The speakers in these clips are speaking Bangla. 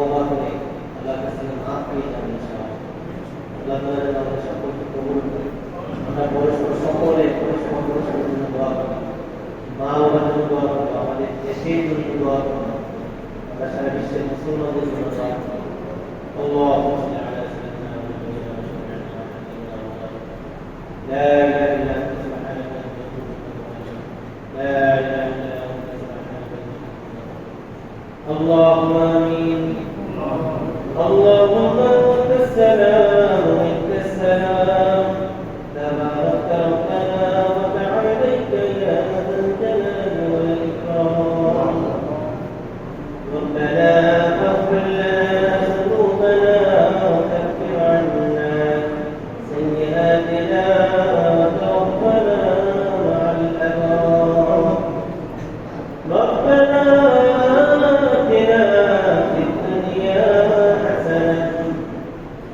আজকে তওবা করে আল্লাহর কাছে মাফ পেয়ে যাবো ইনশাআল্লাহ আল্লাহ তাআলা যেন আমাদের সকলকে কবুল করে আমরা পরস্পর সকলে পরস্পর পরস্পরের জন্য দোয়া করি মা বাবার জন্য দোয়া করি আমাদের দেশের জন্য দোয়া করি আমরা সারা বিশ্বের মুসলমানদের জন্য দোয়া করি اللهم صل على سيدنا محمد وعلى آله لا اله الا انت سبحانك انت لا اله الا انت سبحانك اللهم امين اللهم انت السلام ومنك السلام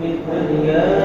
في الدنيا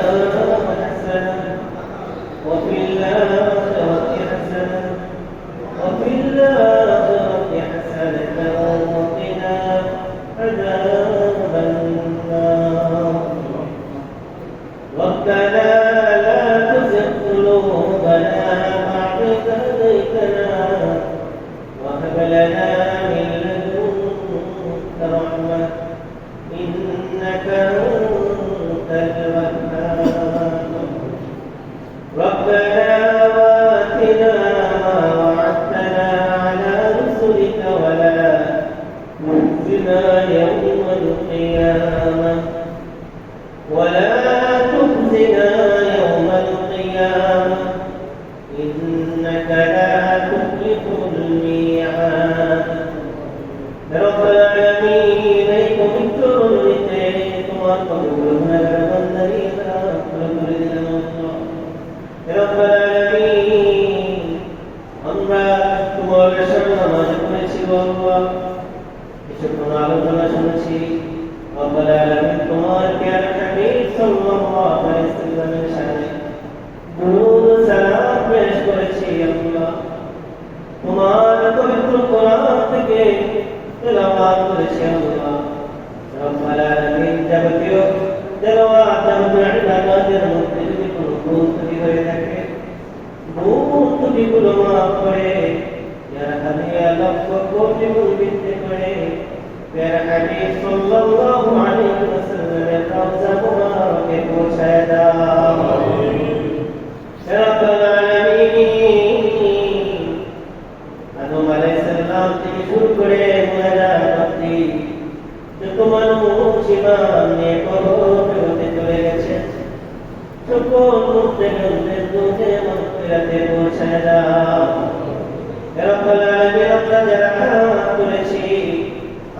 করে। সাল্লাল্লাহু আলাইহি ওয়াসাল্লামের রওজা মুবারকে পৌঁছায় দাও। রব্বুল আলামিন। আদম আলাইহিস সালাম থেকে শুরু করে মুনাজাত অবধি যত মানুষ ইমান নিয়ে কবরে হতে চলে গেছে সকল মুসলিমদের দুধে মন্দিরাতে পৌঁছায় দাও।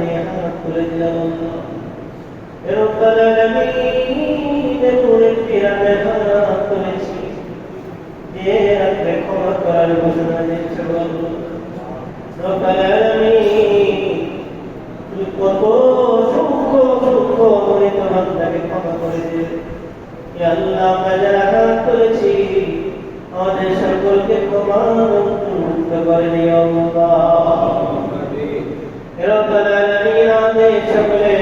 নিয়ে হাত তুলে দিলাম আল্লাহ রব্বুল আলামিন একটি রাতে হাত তুলেছি যে রাত্রে ক্ষমা করার ঘোষণা দিয়েছে আল্লাহ কত সূক্ষ্ম সূক্ষ্ম মনিত বান্দাকে ক্ষমা করে ইয়া আল্লাহ তুলেছি আমাদের সকলকে ক্ষমা করে দিও আল্লাহ। আমাদের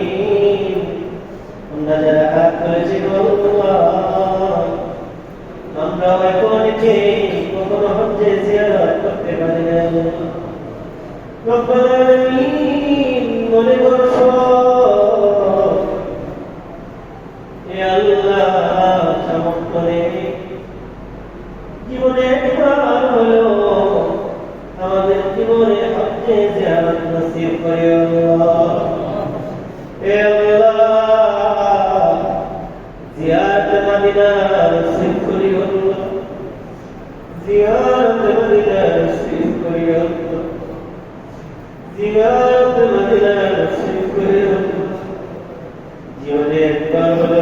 আমরা যারা হাত করেছি গো আল্লাহ আমরা অনেকে কখনো হচ্ছে জিয়ারত করতে পারি না। নসিব করি আল্লাহ জিয়ারত মদিনা নসিব করি আল্লাহ জীবনে একবার হলে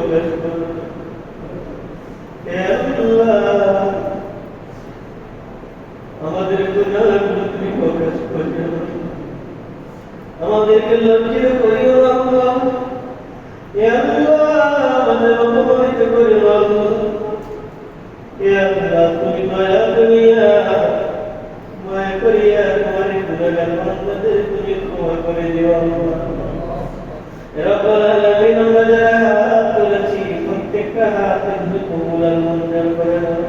করে করো আমাদের গুণাগুলো করিও আমাদেরকে করিও আল্লাহ এ আল্লাহ আমাদের অপমানিত করিও আল্লাহ এ আল্লাহ তুমি দয়া করিয়া দয়া করিয়া তোমার গুণাগার বান্দাদের তুমি ক্ষমা করে দিও আল্লাহ রব্বুল আলামিন আমরা যারা হাত তুলেছি প্রত্যেকটা হাতে তুমি কবুল আর মঞ্জুর করে নাও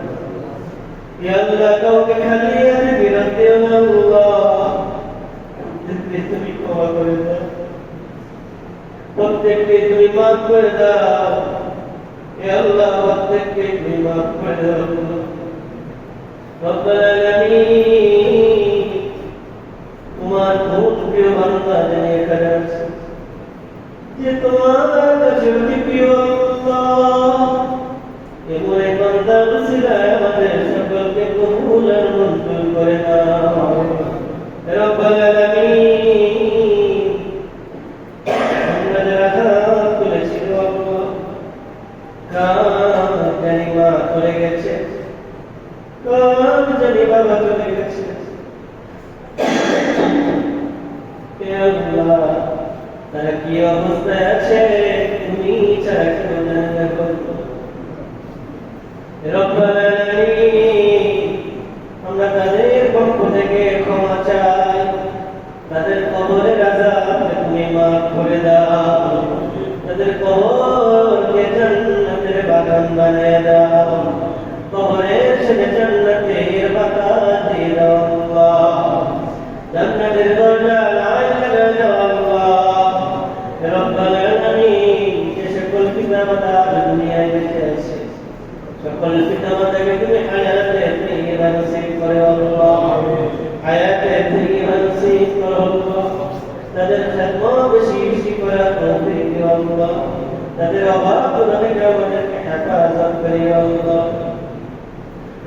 ইয়া আল্লাহ কাউকে খালি হাতে বিরাম দিও না আল্লাহ প্রত্যেককে তুমি ক্ষমা করে দাও প্রত্যেককে তুমি মাফ করে দাও এ আল্লাহ প্রত্যেককে তুমি মাফ করে দাও রব্বুল আলামিন তোমার বহুত প্রিয় বান্দা জানি এখানে আছে যে তোমার কার জানি বাবা গেছে তারা কি অবস্থায় আছে তুমি ছাড়া কেউ না। হেফাজত করিও আল্লাহ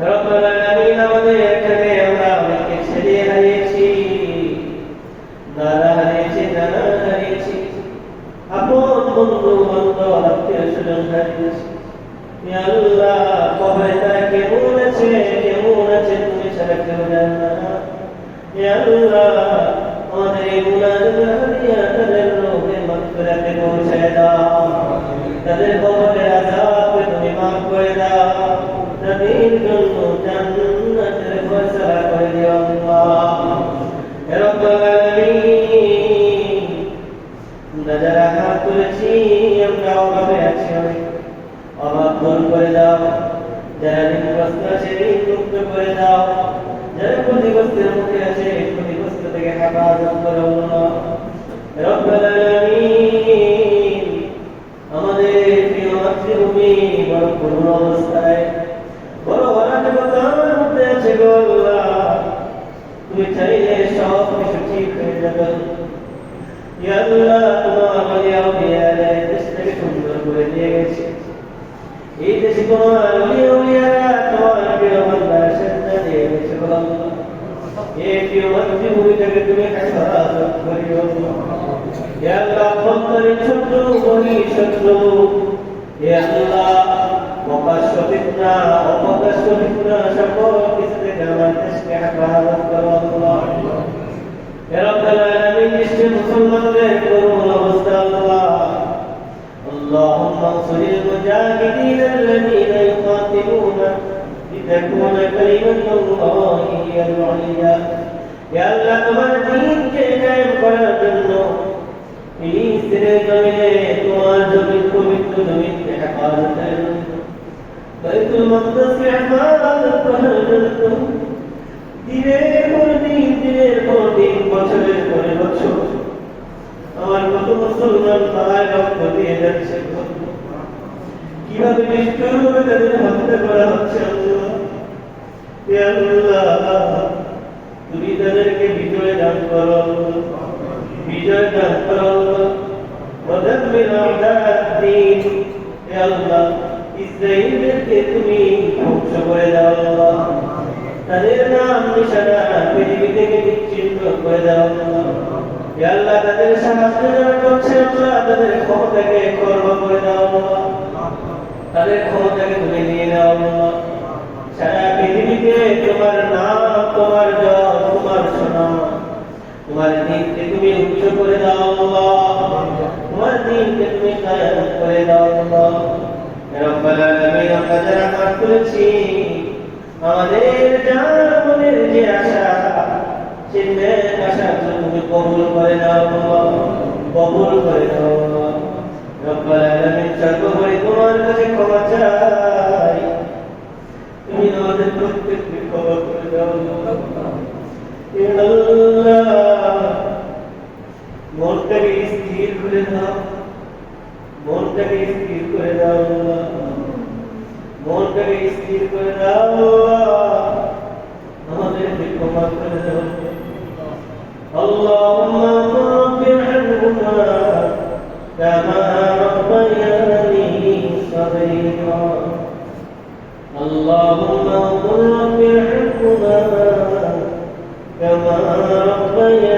রব্বুল আলামিন আমাদের করে দাও যারা ক্ষতিগ্রস্তের মুখে আছে ক্ষতিগ্রস্ত থেকে হেফাজত করো রব্বুল আলামিন আমাদের প্রিয় মাতৃভূমি বড় করুণ অবস্থায় বড় অরাজকতার মধ্যে আছে গো আল্লাহ। তুমি চাইলে সব কিছু ঠিক হয়ে যাবে। এই করে দেশে তোমার তোমার প্রকাশ্য ফিতনা অপ্রকাশ্য ফিতনা সকল কিছু থেকে আমার দেশকে হেফাজত করো আল্লাহ ইয়া রাব্বাল আলামিন নিশ্চয় মুসলমানদের করুণ অবস্থা আল্লাহ اللهم انصر المجاهدين الذين يقاتلون لتكون كلمة الله هي العليا يا الله তোমার দ্বীনকে কায়েম করার জন্য ফিলিস্তিনের জমিনে তোমার জমিন পবিত্র জমিনকে হেফাজতের জন্য বাইতুল মাকদাসকে হেফাজত করার জন্য দিনের পর দিন দিনের পর দিন বছরের পরে বছর আমার কত মুসলমান পাড়ায় রক্ত দিয়ে যাচ্ছে কীভাবে নিষ্ঠুরভাবে তাদের হত্যা করা হচ্ছে তুমি তাদেরকে বিজয় দান করো। বিজয় দান করো। ইসরায়েলদেরকে তুমি ধ্বংস করে দাও। তাদের নাম, নিশানা পৃথিবী থেকে বিচ্ছিন্ন করে দাও। আল্লাহ, তাদের সাহায্য যারা করছে আল্লাহ, তাদের ক্ষমতাকে করো তাদের ক্ষমতাকে তুমি নিয়ে নাও। সারা পৃথিবীতে তোমার নাম, তোমার জয় তোমার সুনাম তোমার দিনকে তুমি উচ্চ করে দাও তোমার দিনকে তুমি কায়েম করে দাও রব্বাল আলামিন, আমরা যারা মাফ করেছি, আমাদের যার মনের যে আশা, সে আশা তুমি কবুল করে দাও কবুল করে দাও রব্বাল আলামিন কাছে ক্ষমা اللهم اغفر بعقبانا كما ربيا